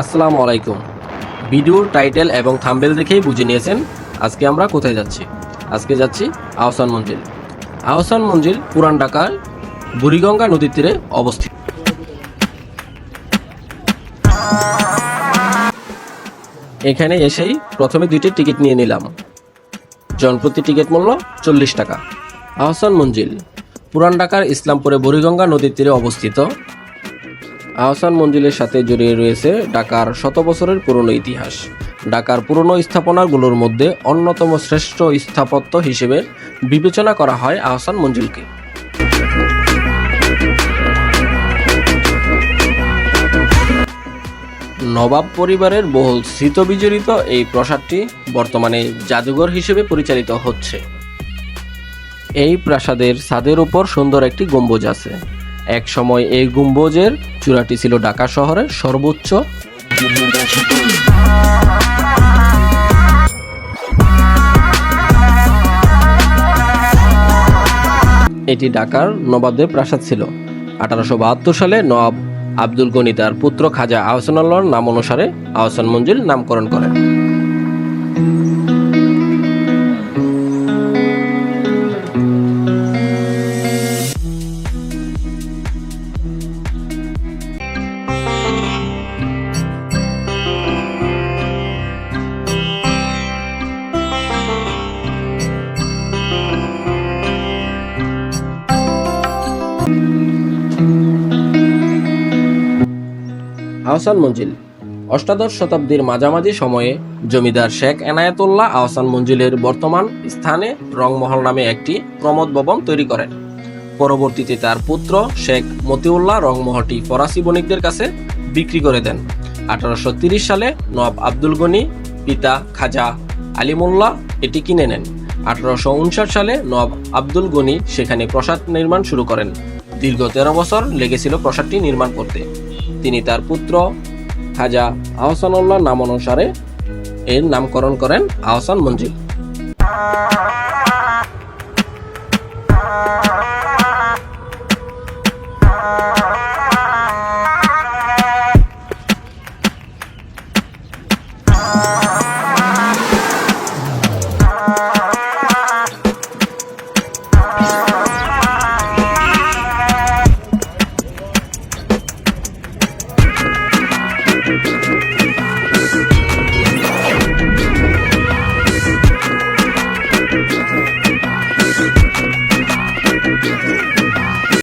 আসসালামু আলাইকুম। ভিডিওর টাইটেল এবং থাম্বেল দেখেই বুঝে নিয়েছেন আজকে আমরা কোথায় যাচ্ছি। আজকে যাচ্ছি আহসান মঞ্জিল। আহসান মঞ্জিল পুরান ঢাকায় বুড়িগঙ্গা নদীর তীরে অবস্থিত। এখানে এসেই প্রথমে দুইটি টিকিট নিয়ে নিলাম। জনপ্রতি টিকিট মূল্য চল্লিশ টাকা। আহসান মঞ্জিল, পুরান ঢাকার ইসলামপুরে বুড়িগঙ্গা নদীর তীরে অবস্থিত। আহসান মঞ্জিলের সাথে জড়িয়ে রয়েছে ঢাকার শত বছরের পুরনো ইতিহাস। ঢাকার পুরনো স্থাপনাগুলোর মধ্যে অন্যতম শ্রেষ্ঠ স্থাপত্য হিসেবে বিবেচনা করা হয় আহসান মঞ্জিলকে। নবাব পরিবারের বহুল স্মৃতবিজড়িত এই প্রাসাদটি বর্তমানে জাদুঘর হিসেবে পরিচালিত হচ্ছে। এই প্রাসাদের ছাদের উপর সুন্দর একটি গম্বুজ আছে। এক সময় এই গম্বুজের চূড়াটি ছিল ঢাকা শহরের সর্বোচ্চ। এটি ঢাকার নবাবদের প্রাসাদ ছিল। আঠারোশো বাহাত্তর সালে নবাব আব্দুল গনি তার পুত্র খাজা আহসানুল্লাহর নাম অনুসারে আহসান মঞ্জিল নামকরণ করেন। আহসান মঞ্জিল। অষ্টাদশ শতাব্দীর মাঝামাঝি সময়ে জমিদার শেখ এনায়েতুল্লাহ আহসান মঞ্জিলের বর্তমান স্থানে রংমহল নামে একটি প্রমোদ ভবন তৈরি করেন। পরবর্তীতে তার পুত্র শেখ মতিউল্লাহ রংমহলটি ফরাসি বণিকদের কাছে বিক্রি করে দেন। আঠারোশো সালে নবাব আব্দুল গনি, পিতা খাজা আলিমুল্লাহ এটি কিনে নেন। আঠারোশো উনষাট সালে নবাব আব্দুল গনি সেখানে প্রাসাদ নির্মাণ শুরু করেন। দীর্ঘ তেরো বছর লেগেছিল প্রাসাদটি নির্মাণ করতে। তিনি তার পুত্র খাজা আহসানুল্লাহ নাম অনুসারে এর নামকরণ করেন আহসান মঞ্জিল।